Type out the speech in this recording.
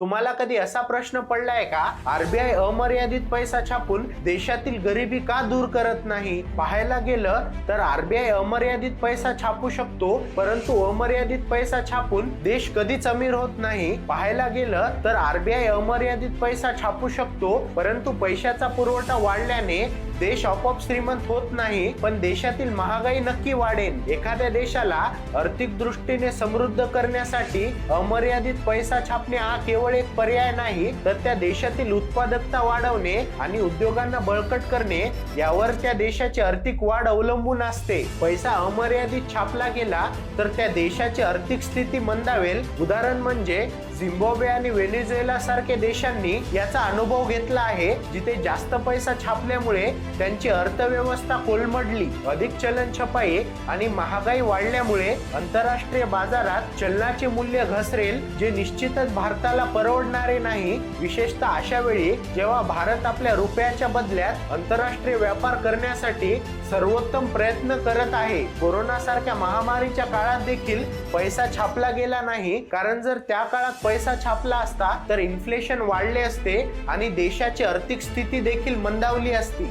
तुम्हाला कधी असा प्रश्न पडलाय का? आरबीआय अमर्यादित पैसा छापून देशातील गरिबी का दूर करत नाही? पाहायला गेलं तर आरबीआय अमर्यादित पैसा छापू शकतो परंतु अमर्यादित पैसा छापून देश कधीच अमीर होत नाही. पाहायला गेलं तर आरबीआय अमर्यादित पैसा छापू शकतो परंतु पैशाचा पुरवठा वाढल्याने देश आपोआप श्रीमंत होत नाही पण देशातील महागाई नक्की वाढेल. एखाद्या देशाला आर्थिक दृष्टीने समृद्ध करण्यासाठी अमर्यादित पैसा छापणे हा केवळ एक पर्याय नाही तर त्या देशातील उत्पादकता वाढवणे आणि उद्योगांना बळकट करणे यावर त्या देशाची आर्थिक वाढ अवलंबून असते. पैसा अमर्यादित छापला गेला तर त्या देशाची आर्थिक स्थिती मंदावेल. उदाहरण म्हणजे झिम्बाब्वे आणि व्हेनेझुएला सारख्या देशांनी याचा अनुभव घेतला आहे जिथे जास्त पैसा छापल्यामुळे त्यांची अर्थव्यवस्था कोलमडली. अधिक चलन छपाई आणि महागाई वाढल्यामुळे आंतरराष्ट्रीय बाजारात चलनाचे मूल्य घसरेल जे निश्चितच भारताला परवडणारे नाही. विशेषतः अशा वेळी जेव्हा भारत आपल्या रुपयाच्या बदल्यात आंतरराष्ट्रीय व्यापार करण्यासाठी सर्वोत्तम प्रयत्न करत आहे. कोरोना सारख्या महामारीच्या काळात देखील पैसा छापला गेला नाही कारण जर त्या काळात पैसा छापला असता तर इन्फ्लेशन वाढले असते आणि देशाची आर्थिक स्थिती देखील मंदावली असती.